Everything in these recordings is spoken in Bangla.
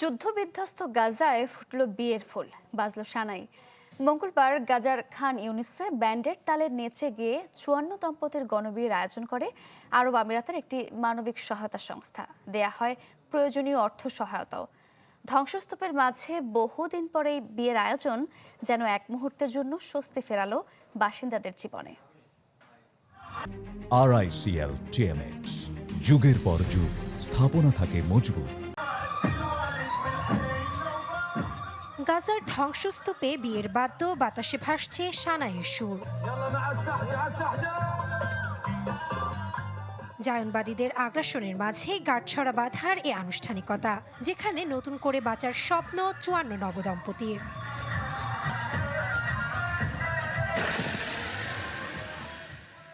যুদ্ধবিধ্বস্ত গাজায় ফুটল বিয়ের ফুল, বাজলো সানাই। মঙ্গলবার গাজার খান ইউনিসে ব্যান্ডের তালে নেচে গিয়ে চুয়ান্ন দম্পতির গণবিয়ের আয়োজন করে আরব আমিরাতের একটি মানবিক সহায়তা সংস্থা। দেয়া হয় প্রয়োজনীয় অর্থ সহায়তাও। ধ্বংসস্তূপের মাঝে বহুদিন পরে বিয়ের আয়োজন যেন এক মুহূর্তের জন্য স্বস্তি ফেরালো বাসিন্দাদের জীবনে। আরআইসিএল যুগের পর যুগ, স্থাপনা থাকে মজবুত। গাজার ধ্বংসস্তূপে বিয়ের বাদ্য বাতাসে ভাসছে সানাইয়ের সুর। জায়নবাদীদের আগ্রাসনের মাঝে গাঁটছড়া বাঁধার এ আনুষ্ঠানিকতা, যেখানে নতুন করে বাঁচার স্বপ্ন চুয়ান্ন নবদম্পতির।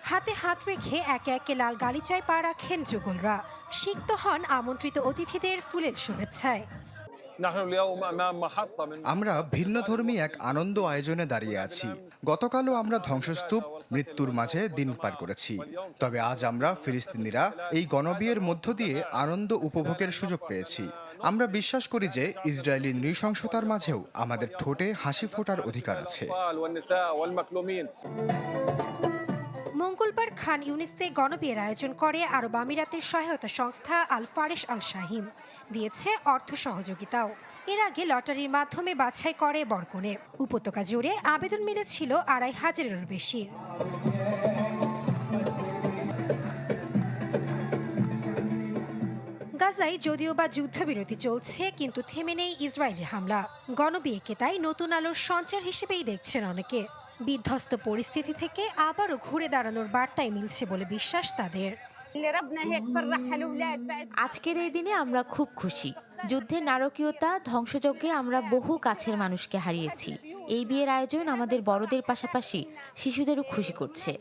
হাতে হাত রেখে একে একে লাল গালিচায় পা রাখেন যুগলরা। সিক্ত হন আমন্ত্রিত অতিথিদের ফুলের শুভেচ্ছায়। আমরা ভিন্নধর্মী এক আনন্দ আয়োজনে দাঁড়িয়ে আছি। গতকালও আমরা ধ্বংসস্তূপ মৃত্যুর মাঝে দিন পার করেছি। তবে আজ আমরা ফিলিস্তিনিরা এই গণবিয়ের মধ্য দিয়ে আনন্দ উপভোগের সুযোগ পেয়েছি। আমরা বিশ্বাস করি যে ইসরায়েলি নৃশংসতার মাঝেও আমাদের ঠোঁটে হাসি ফোটার অধিকার আছে। মঙ্গলবার খান ইউনিসে গণবিয়ের আয়োজন করে আরব আমিরাতের সহায়তা সংস্থা আল ফারেস আল শাহিম দিয়েছে অর্থ সহযোগিতাও। এর আগে লটারির মাধ্যমে বাছাই করে বরকনে উপত্যকা জুড়ে আবেদন মিলেছিল আড়াই হাজারেরও বেশি। গাজায় যদিও বা যুদ্ধবিরতি চলছে, কিন্তু থেমে নেই ইসরায়েলি হামলা। গণবিয়েকে তাই নতুন আলোর সঞ্চার হিসেবেই দেখছেন অনেকে। বিধ্বস্ত পরিস্থিতি থেকে আবারও ঘুরে দাঁড়ানোর বার্তাই মিলছে বলে বিশ্বাস তাদের। আজকের এই দিনে আমরা খুব খুশি। যুদ্ধের নারকীয়তা ধ্বংসযজ্ঞে আমরা বহু কাছের মানুষকে হারিয়েছি। এই বিয়ের আয়োজন আমাদের বড়দের পাশাপাশি শিশুদেরও খুশি করছে।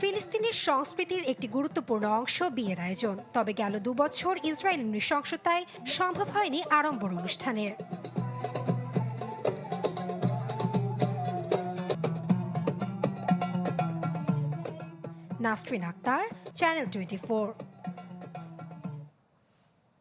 ফিলিস্তিনের সংস্কৃতির একটি গুরুত্বপূর্ণ অংশ বিয়ের আয়োজন। তবে গেল দুবছর ইসরায়েলের নৃশংসতায় সম্ভব হয়নি আড়ম্বর অনুষ্ঠানের। Nasrin Akter channel twenty